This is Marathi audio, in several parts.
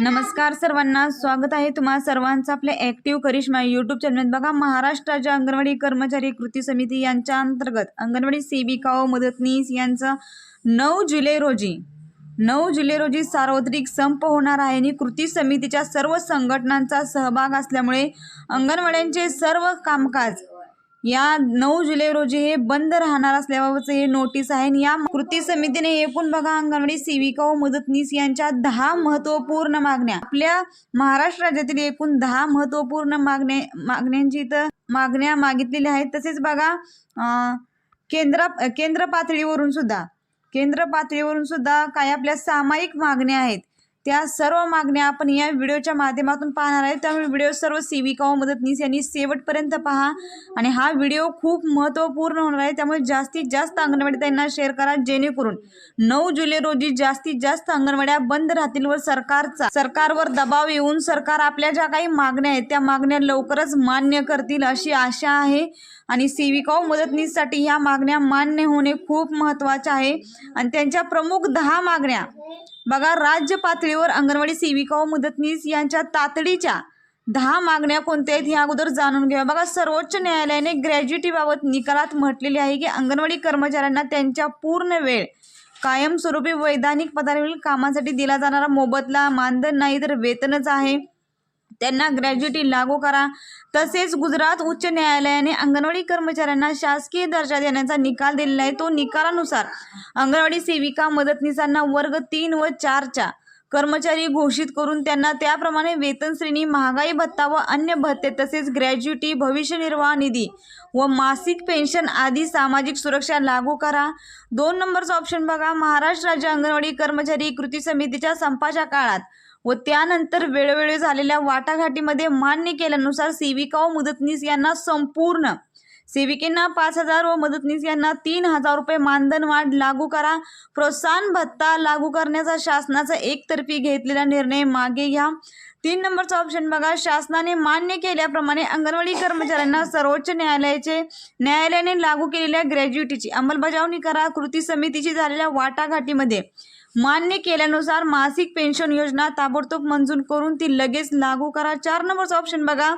नमस्कार सर्वांना स्वागत आहे तुम्हा सर्वांचं आपल्या ॲक्टिव्ह करिश्मा यूट्यूब चॅनल बघा महाराष्ट्राच्या अंगणवाडी कर्मचारी कृती समिती यांच्या अंतर्गत अंगणवाडी सेविका व मदतनीस यांचं नऊ जुलै रोजी नऊ जुलै रोजी सार्वत्रिक संप होणार आहे आणि कृती समितीच्या सर्व संघटनांचा सहभाग असल्यामुळे अंगणवाड्यांचे सर्व कामकाज या नऊ जुलै रोजी हे बंद राहणार असल्याबाबतचं हे नोटीस आहे. आणि या कृती समितीने एकूण बघा अंगणवाडी सेविका व मदतनीस यांच्या दहा महत्त्वपूर्ण मागण्या. आपल्या महाराष्ट्र राज्यातील एकूण दहा महत्त्वपूर्ण मागण्या मागण्यांची इथं मागण्या मागितलेल्या आहेत. तसेच बघा केंद्र केंद्र पातळीवरून सुद्धा केंद्र पातळीवरून सुद्धा काही आपल्या सामायिक मागण्या आहेत. त्या सर्व मागण्या आपण या व्हिडिओच्या माध्यमातून पाहणार आहे. त्यामुळे व्हिडिओ सर्व सेविका व मदतनीस यांनी शेवटपर्यंत पहा. आणि हा व्हिडिओ खूप महत्त्वपूर्ण होणार आहे. त्यामुळे जास्तीत जास्त अंगणवाडी त्यांना शेअर करा. जेणेकरून नऊ जुलै रोजी जास्तीत जास्त अंगणवाड्या बंद राहतील व सरकारचा सरकारवर दबाव येऊन सरकार आपल्या ज्या काही मागण्या आहेत त्या मागण्या लवकरच मान्य करतील अशी आशा आहे. आणि सेविका व मदतनीससाठी ह्या मागण्या मान्य होणे खूप महत्त्वाचे आहे. आणि त्यांच्या प्रमुख दहा मागण्या बघा राज्य पातळीवर अंगणवाडी सेविका व मदतनीस यांच्या तातडीच्या दहा मागण्या कोणत्या आहेत ह्या अगोदर जाणून घ्या बघा सर्वोच्च न्यायालयाने ग्रॅज्युटीबाबत निकालात म्हटलेले आहे की अंगणवाडी कर्मचाऱ्यांना त्यांच्या पूर्ण वेळ कायमस्वरूपी वैधानिक पदावरील कामासाठी दिला जाणारा मोबदला मानधन नाही तर वेतनच आहे. त्यांना ग्रॅज्युटी लागू करा. तसेच गुजरात उच्च न्यायालयाने अंगणवाडी कर्मचाऱ्यांना शासकीय दर्जा देण्याचा निकाल दिलेला आहे. तो निकालानुसार अंगणवाडी सेविका मदतनीसांना वर्ग तीन व चारच्या कर्मचारी घोषित करून त्यांना त्याप्रमाणे वेतन श्रेणी महागाई भत्ता व अन्य भत्ते तसेच ग्रॅज्युटी भविष्य निर्वाह निधी व मासिक पेन्शन आदी सामाजिक सुरक्षा लागू करा. दोन नंबरचा ऑप्शन बघा. महाराष्ट्र राज्य अंगणवाडी कर्मचारी कृती समितीच्या संपाच्या काळात व त्यानंतर वेळोवेळी झालेल्या वाटाघाटीमध्ये मान्य केल्यानुसार सेविका व मदतनीस यांना संपूर्ण सेविकेंना पाच हजार व मदतनीस यांना तीन हजार रुपये मानधन वाढ लागू करा. प्रोत्साहन भत्ता लागू करण्याचा शासनाचा एकतर्फी घेतलेला निर्णय मागे घ्या. तीन नंबरचा ऑप्शन बघा. शासनाने मान्य केल्याप्रमाणे अंगणवाडी कर्मचाऱ्यांना सर्वोच्च न्यायालयाचे न्यायालयाने लागू केलेल्या ग्रॅज्युटीची अंमलबजावणी करा. कृती समितीची झालेल्या वाटाघाटीमध्ये मान्य केल्यानुसार मासिक पेन्शन योजना ताबडतोब मंजूर करून ती लगेच लागू करा. चार नंबरचा ऑप्शन बघा.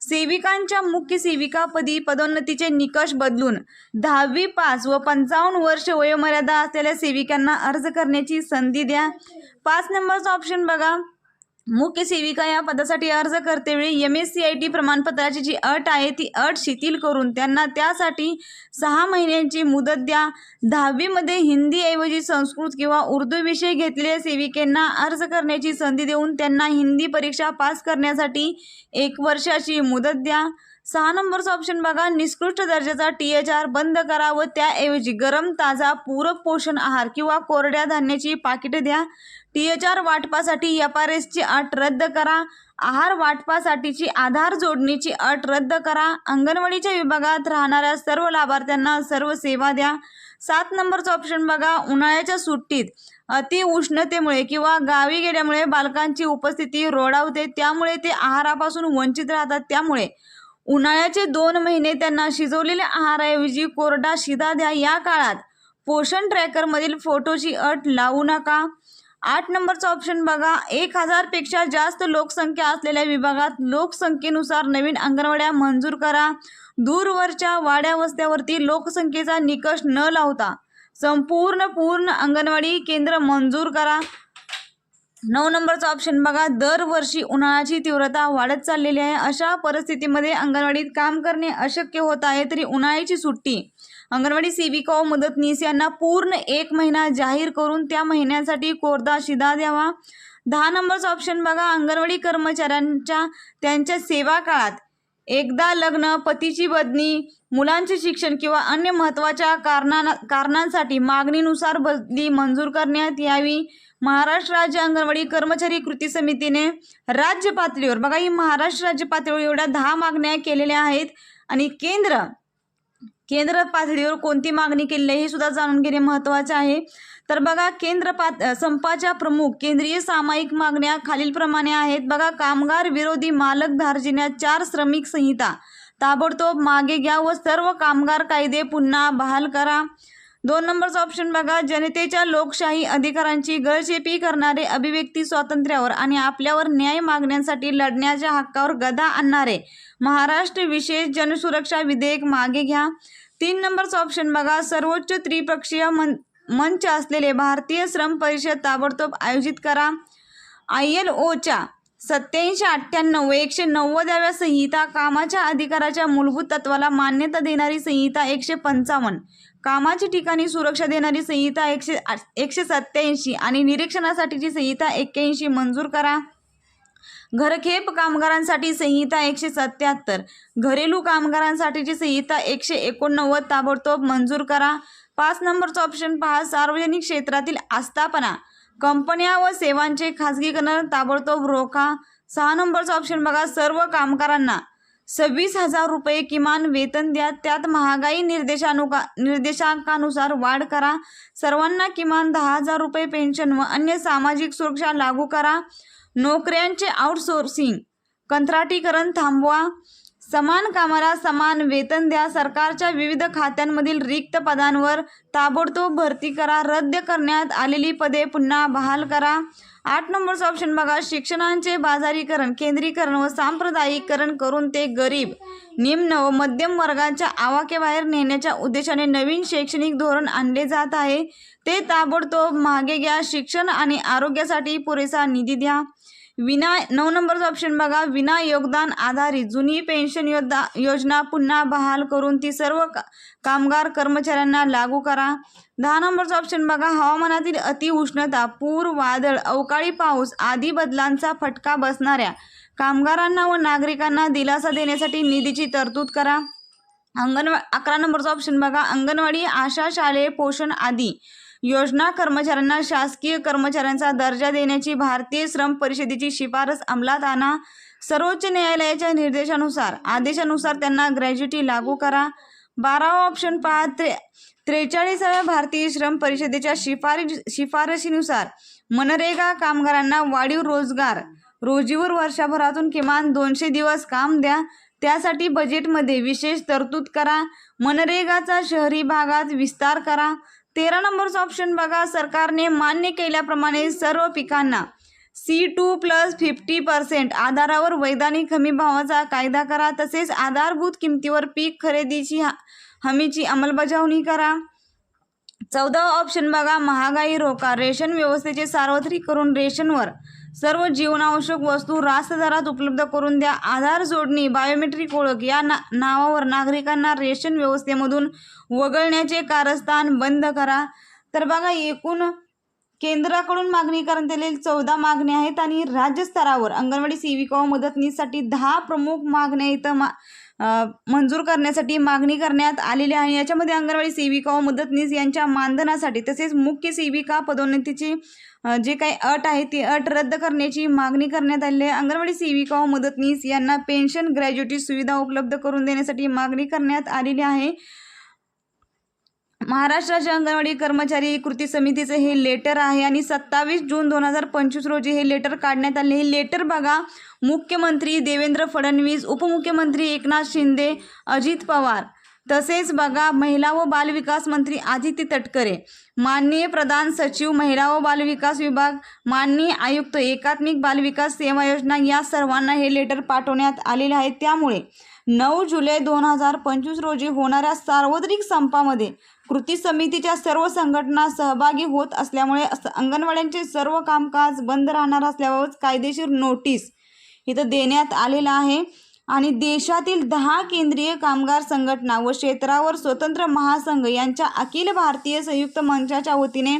सेविकांच्या मुख्य सेविकापदी पदोन्नतीचे निकष बदलून दहावी पास व पंचावन्न वर्ष वयोमर्यादा असलेल्या सेविकांना अर्ज करण्याची संधी द्या. पाच नंबरचा ऑप्शन बघा. मुख्य सेविका या पदासाठी अर्ज करतेवेळी M S C I T प्रमाणपत्राची जी अट आहे ती अट शिथिल करून त्यांना त्यासाठी सहा महिन्यांची मुदत द्या. दहावीमध्ये हिंदीऐवजी संस्कृत किंवा उर्दू विषय घेतलेल्या सेविकेंना अर्ज करण्याची संधी देऊन त्यांना हिंदी परीक्षा पास करण्यासाठी एक वर्षाची मुदत द्या. सहा नंबरचा ऑप्शन बघा. निकृष्ट दर्जाचा टी एच आर बंद करा व त्याऐवजी गरम ताजा पूरक पोषण आहार किंवा कोरड्या धान्याची पाकिटे द्या. टी एच आर वाटपासाठी एफ आर एसची अट रद्द करा. आहार वाटपासाठीची आधार जोडणीची अट रद्द करा. अंगणवाडीच्या विभागात राहणाऱ्या सर्व लाभार्थ्यांना सर्व सेवा द्या. सात नंबरचा ऑप्शन बघा. उन्हाळ्याच्या सुट्टीत अति उष्णतेमुळे किंवा गावी गेल्यामुळे बालकांची उपस्थिती रोडावते. त्यामुळे ते आहारापासून वंचित राहतात. त्यामुळे उन्हाळ्याचे दोन महिने त्यांना शिजवलेल्या आहाराऐवजी कोरडा शिधा द्या या काळात. पोषण ट्रॅकरमधील फोटोची अट लावू नका. आठ नंबरचा ऑप्शन बघा. एक हजारपेक्षा जास्त लोकसंख्या असलेल्या विभागात लोकसंख्येनुसार नवीन अंगणवाड्या मंजूर करा. दूरवरच्या वाड्या वस्त्यावरती लोकसंख्येचा निकष न लावता संपूर्ण पूर्ण अंगणवाडी केंद्र मंजूर करा. नऊ नंबरचा ऑप्शन बघा. दरवर्षी उन्हाळ्याची तीव्रता वाढत चाललेली आहे. अशा परिस्थितीमध्ये अंगणवाडीत काम करणे अशक्य होत आहे तरी उन्हाळ्याची सुट्टी. अंगणवाडी सेविका व मदतनीस यांना पूर्ण एक महिना जाहीर करून त्या महिन्यासाठी कोरदा शिदा द्यावा. दहा नंबरचा ऑप्शन बघा. अंगणवाडी कर्मचाऱ्यांच्या त्यांच्या सेवा काळात. एकदा लग्न पतीची बदली मुलांचे शिक्षण किंवा अन्य महत्त्वाच्या कारणा कारणांसाठी मागणीनुसार बदली मंजूर करण्यात यावी. महाराष्ट्र राज्य अंगणवाडी कर्मचारी कृती समितीने राज्य पातळीवर बघा ही महाराष्ट्र राज्य पातळीवर एवढ्या दहा मागण्या केलेल्या आहेत आणि केंद्र केंद्र पातळीवर कोणती मागणी केलेली आहे हे सुद्धा जाणून घेणे महत्त्वाचे आहे. तर बघा केंद्र पात संपाच्या प्रमुख केंद्रीय सामायिक मागण्या खालीलप्रमाणे आहेत. बघा कामगार विरोधी मालक धार्जिन्या चार श्रमिक संहिता ताबडतोब मागे घ्या व सर्व कामगार कायदे पुन्हा बहाल करा. दोन नंबरचा ऑप्शन बघा. जनतेच्या लोकशाही अधिकारांची गळचेपी करणारे अभिव्यक्ती स्वातंत्र्यावर आणि आपल्यावर न्याय मागण्यासाठी लढण्याच्या हक्कावर गदा आणणारे. महाराष्ट्र विशेष जनसुरक्षा विधेयक मागे घ्या. तीन नंबरचा ऑप्शन बघा. सर्वोच्च त्रिपक्षीय मन मंच असलेले भारतीय श्रम परिषद ताबडतोब आयोजित करा. आय एल ओच्या सत्याऐंशी अठ्ठ्याण्णव एकशे नव्वदाव्या संहिता कामाच्या अधिकाराच्या मूलभूत तत्वाला मान्यता देणारी संहिता एकशे पंचावन्न. कामाची ठिकाणी सुरक्षा देणारी संहिता एकशे एकशे सत्त्याऐंशी आणि निरीक्षणासाठीची संहिता एक्क्याऐंशी मंजूर करा. घरखेप कामगारांसाठी संहिता एकशे सत्याहत्तर घरेलू कामगारांसाठीची संहिता एकशे एकोणनव्वद ताबडतोब मंजूर करा. पाच नंबरचा ऑप्शन पहा सार्वजनिक क्षेत्रातील आस्थापना. कंपन्या व सेवांचे खाजगीकरण ताबडतोब रोखा. सहा नंबरचा ऑप्शन बघा सर्व कामगारांना सव्वीस हजार रुपये किमान वेतन द्या. त्यात महागाई निर्देशानुका निर्देशांकानुसार वाढ करा. सर्वांना किमान दहा हजार रुपये पेन्शन व अन्य सामाजिक सुरक्षा लागू करा. नोकऱ्यांचे आउटसोर्सिंग कंत्राटीकरण थांबवा. समान कामाला समान वेतन द्या. सरकारच्या विविध खात्यांमधील रिक्त पदांवर ताबडतोब भरती करा. रद्द करण्यात आलेली पदे पुन्हा बहाल करा. आठ नंबरचा ऑप्शन बघा. शिक्षणांचे बाजारीकरण केंद्रीकरण व सांप्रदायिकरण करून ते गरीब निम्न व मध्यम वर्गाच्या आवाक्याबाहेर नेण्याच्या उद्देशाने नवीन शैक्षणिक धोरण आणले जात आहे. ते ताबडतोब मागे घ्या. शिक्षण आणि आरोग्यासाठी पुरेसा निधी द्या. विना नऊ नंबरचा ऑप्शन बघा. विना योगदान आधारित जुनी पेन्शन योद्धा योजना पुन्हा बहाल करून ती सर्व का- कामगार कर्मचाऱ्यांना लागू करा. दहा नंबरचा ऑप्शन बघा. हवामानातील अतिउष्णता पूर वादळ अवकाळी पाऊस आदी बदलांचा फटका बसणाऱ्या कामगारांना व नागरिकांना दिलासा देण्यासाठी निधीची तरतूद करा. अंगणवा अकरा नंबरचा ऑप्शन बघा. अंगणवाडी आशा शालेय पोषण आदी योजना कर्मचाऱ्यांना शासकीय कर्मचाऱ्यांचा दर्जा देण्याची भारतीय श्रम परिषदेची शिफारस अंमलात आणा. सर्वोच्च न्यायालयाच्या निर्देशानुसार आदेशानुसार त्यांना ग्रॅज्युटी लागू करा. बारावा ऑप्शन पहा त्रे त्रेचाळीसाव्या भारतीय श्रम परिषदेच्या शिफारस शिफारशीनुसार मनरेगा कामगारांना वाढीव रोजगार. रोजीवर वर्षभरातून किमान दोनशे दिवस काम द्या. त्यासाठी बजेटमध्ये विशेष तरतूद करा. मनरेगाचा शहरी भागात विस्तार करा. तेरा नंबरचा ऑप्शन बघा. सरकारने मान्य केल्याप्रमाणे सर्व पिकांना C two plus fifty percent आधारावर वैधानिक हमी भावाचा कायदा करा. तसेच आधारभूत किमतीवर पीक खरेदीची हमीची अंमलबजावणी करा. चौदावा ऑप्शन बघा. महागाई रोका. रेशन व्यवस्थेचे सार्वत्रिक करून रेशनवर सर्व जीवनावश्यक वस्तू रास्त दरात उपलब्ध करून द्या. आधार जोडणी बायोमेट्रिक ओळख या ना नावावर नागरिकांना रेशन व्यवस्थेमधून वगळण्याचे कारस्थान बंद करा. तर बघा एकूण केंद्राकडून मागणी करण्यात आलेली चौदा मागण्या आहेत आणि राज्य स्तरावर अंगणवाडी सेविका व मदतनीससाठी दहा प्रमुख मागण्या इथं मा मंजूर करण्यासाठी मागणी करण्यात आलेली आहे. याच्यामध्ये अंगणवाडी सेविका व मदतनीस यांच्या मानधनासाठी तसेच मुख्य सेविका पदोन्नतीची जे काही अट आहे ती अट रद्द करण्याची मागणी करण्यात आलेली आहे. अंगणवाडी सेविका व मदतनीस यांना पेन्शन ग्रॅज्युएटी सुविधा उपलब्ध करून देण्यासाठी मागणी करण्यात आलेली आहे. महाराष्ट्र राज्य अंगणवाडी कर्मचारी कृती समितीचं हे लेटर आहे आणि सत्तावीस जून दोन हजार पंचवीस रोजी हे लेटर काढण्यात आले. हे लेटर बघा. मुख्यमंत्री देवेंद्र फडणवीस उपमुख्यमंत्री एकनाथ शिंदे अजित पवार. तसेच बघा महिला व बालविकास मंत्री आदित्य तटकरे. माननीय प्रधान सचिव महिला व बालविकास विभाग माननीय आयुक्त एकात्मिक बालविकास सेवा योजना या सर्वांना हे लेटर पाठवण्यात आलेले आहे. त्यामुळे नऊ जुलै दोन हजार पंचवीस रोजी होणाऱ्या सार्वत्रिक संपामध्ये कृती समितीच्या सर्व संघटना सहभागी होत असल्यामुळे अंगणवाड्यांचे सर्व कामकाज बंद राहणार असल्याबाबत कायदेशीर नोटीस इथं देण्यात आलेलं आहे. आणि देशातील दहा केंद्रीय कामगार संघटना व क्षेत्रावर स्वतंत्र महासंघ यांच्या अखिल भारतीय संयुक्त मंचाच्या वतीने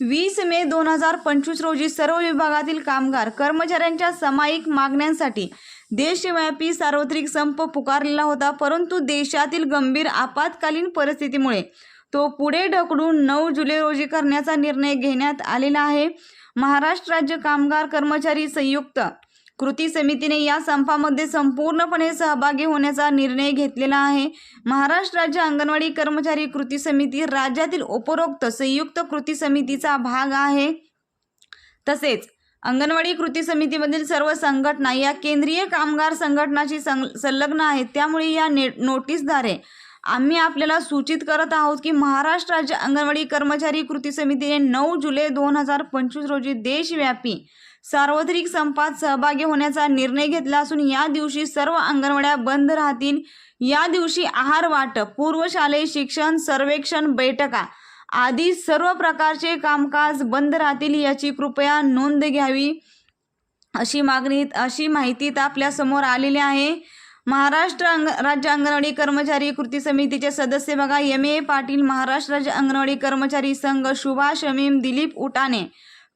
वीस मे दोन हजार पंचवीस रोजी सर्व विभागातील कामगार कर्मचाऱ्यांच्या सामायिक मागण्यांसाठी देशव्यापी सार्वत्रिक संप पुकारलेला होता परंतु देशातील गंभीर आपत्कालीन परिस्थितीमुळे तो पुढे ढकलून नऊ जुलै रोजी करण्याचा निर्णय घेण्यात आलेला आहे. महाराष्ट्र राज्य कामगार कर्मचारी संयुक्त कृती समितीने या संपामध्ये संपूर्णपणे सहभागी होण्याचा निर्णय घेतलेला आहे. महाराष्ट्र राज्य अंगणवाडी कर्मचारी कृती समिती राज्यातील उपरोक्त संयुक्त कृती समितीचा भाग आहे. तसेच अंगणवाडी कृती समितीमधील सर्व संघटना या केंद्रीय कामगार संघटनाशी सं संलग्न आहेत. त्यामुळे या ने नोटीसद्वारे आम्ही आपल्याला सूचित करत आहोत की महाराष्ट्र राज्य अंगणवाडी कर्मचारी कृती समितीने नऊ जुलै दोन हजार पंचवीस रोजी देशव्यापी सार्वत्रिक संपात सहभागी होण्याचा निर्णय घेतला असून या दिवशी सर्व अंगणवाड्या बंद राहतील. या दिवशी आहार वाटप पूर्वशालेय शिक्षण सर्वेक्षण बैठका आदी सर्व प्रकारचे कामकाज बंद राहतील याची कृपया नोंद घ्यावी अशी मागणी अशी माहिती आपल्यासमोर आलेली आहे. महाराष्ट्र अंग राज्य अंगणवाडी कर्मचारी कृती समितीचे सदस्य बघा. एम. ए. पाटील महाराष्ट्र राज्य अंगणवाडी कर्मचारी संघ शुभाष शमीम दिलीप उटाणे.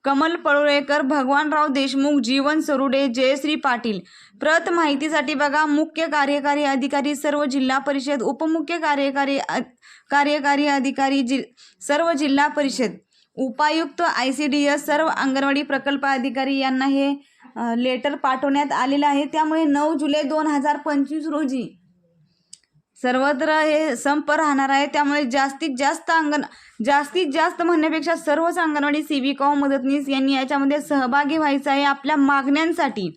कमल पळुळेकर भगवानराव देशमुख जीवन सरुडे जयश्री पाटील. प्रत माहितीसाठी बघा मुख्य कार्यकारी अधिकारी सर्व जिल्हा परिषद उपमुख्य कार्यकारी अ- कार्यकारी अधिकारी जि सर्व जिल्हा परिषद. उपायुक्त आय सी डी एस सर्व अंगणवाडी प्रकल्प अधिकारी यांना हे लेटर पाठवण्यात आलेलं आहे. त्यामुळे नऊ जुलै दोन हजार पंचवीस रोजी सर्वत्र हे संप राहणार आहे. त्यामुळे जास्तीत जास्त अंगण जास्तीत जास्त म्हणण्यापेक्षा सर्वच अंगणवाडी सेविका व मदतनीस यांनी याच्यामध्ये सहभागी व्हायचं आहे आपल्या मागण्यांसाठी.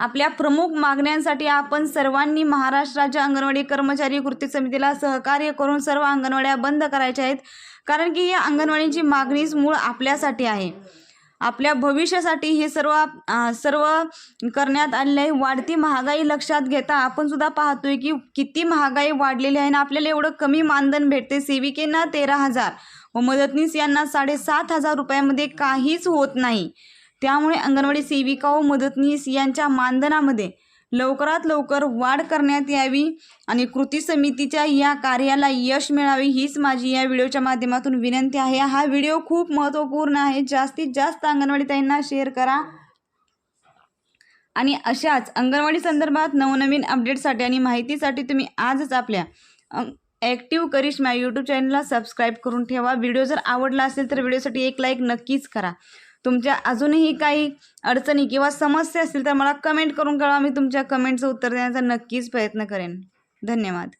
आपल्या प्रमुख मागण्यांसाठी आपण सर्वांनी महाराष्ट्र राज्य अंगणवाडी कर्मचारी कृती समितीला सहकार्य करून सर्व अंगणवाड्या बंद करायच्या आहेत. कारण की या अंगणवाडीची मागणीच मूळ आपल्यासाठी आहे. आपल्या भविष्यासाठी हे सर्व सर्व करण्यात आलेले आहे. वाढती महागाई लक्षात घेता आपण सुद्धा पाहतोय की किती महागाई वाढलेली आहे आणि आपल्याला एवढं कमी मानधन भेटते. सेविकेंना तेरा हजार व मदतनीस यांना साडेसात हजार रुपयामध्ये काहीच होत नाही. त्यामुळे अंगणवाडी सेविका व मदतनीस यांच्या मानधनामध्ये लवकरात लवकर वाढ करण्यात यावी आणि कृती समितीच्या या कार्याला यश मिळावे हीच माझी या व्हिडिओच्या माध्यमातून विनंती आहे. हा व्हिडिओ खूप महत्त्वपूर्ण आहे. जास्तीत जास्त अंगणवाडी ताईंना शेअर करा. आणि अशाच अंगणवाडी संदर्भात नवनवीन अपडेटसाठी आणि माहितीसाठी तुम्ही आजच आपल्या ॲक्टिव्ह करिश्मा यूट्यूब चॅनलला सबस्क्राईब करून ठेवा. व्हिडिओ जर आवडला असेल तर व्हिडिओसाठी एक लाईक नक्कीच करा. तुमच्या अजूनही काही अडचणी किंवा समस्या असतील तर मला कमेंट करून कळवा. मी तुमच्या कमेंटचं उत्तर देण्याचा नक्कीच प्रयत्न करेन. धन्यवाद.